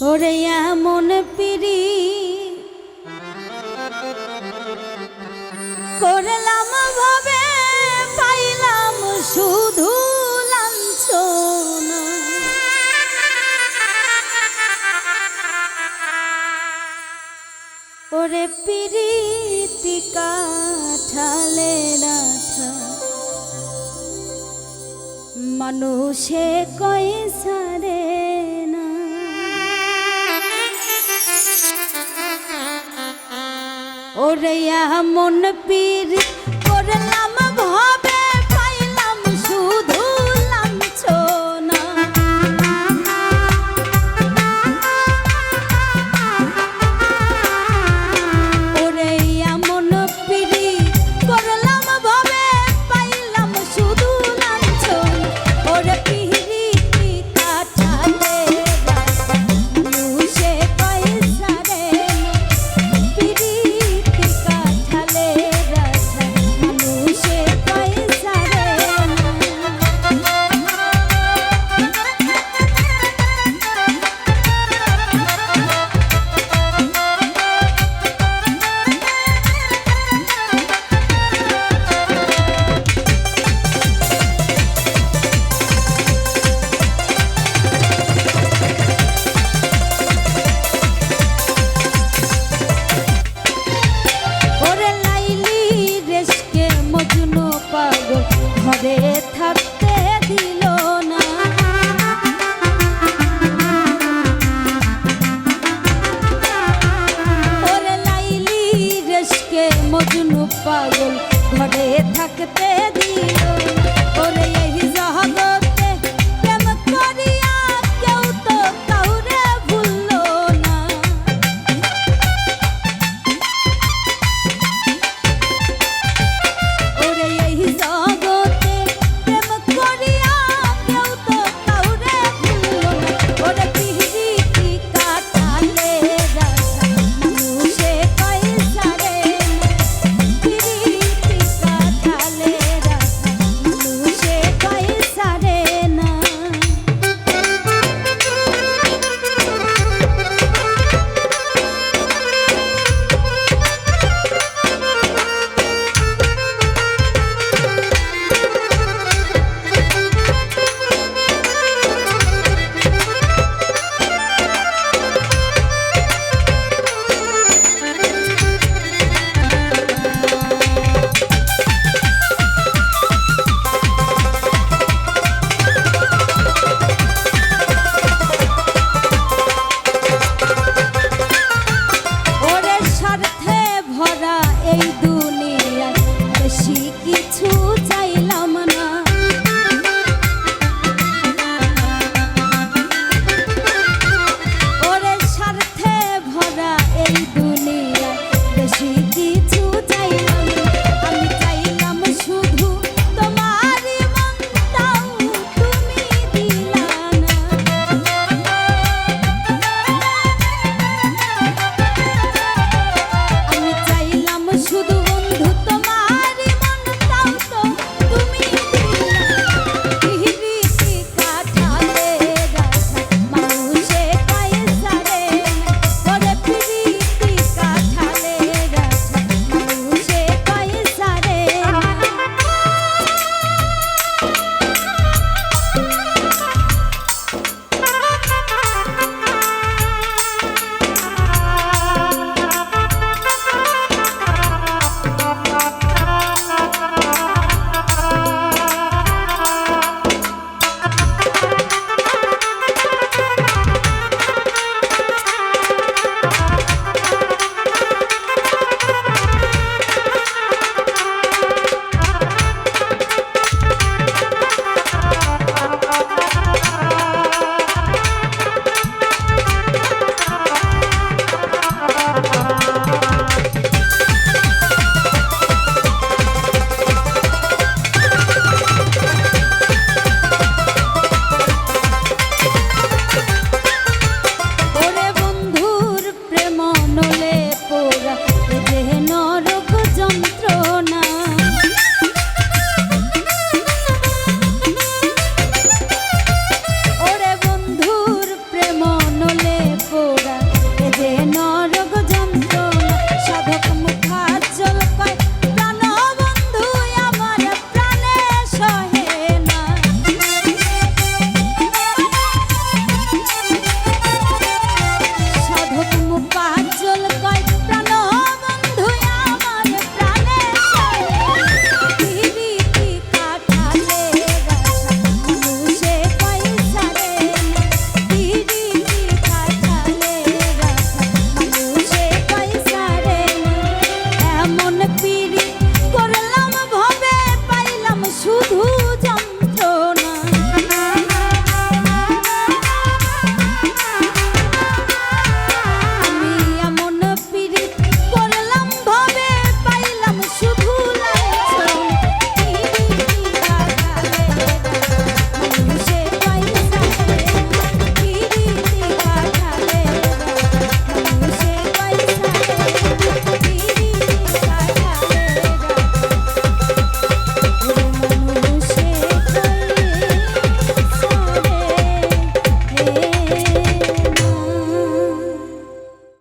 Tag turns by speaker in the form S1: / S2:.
S1: ওরে এমন পিড়ি। করলাম ভাবে পাইলাম শুধু ওরে পিরিতি কাঠালে রাঠা মানুষে কই ওরে মন পীর করলাম ভাবে।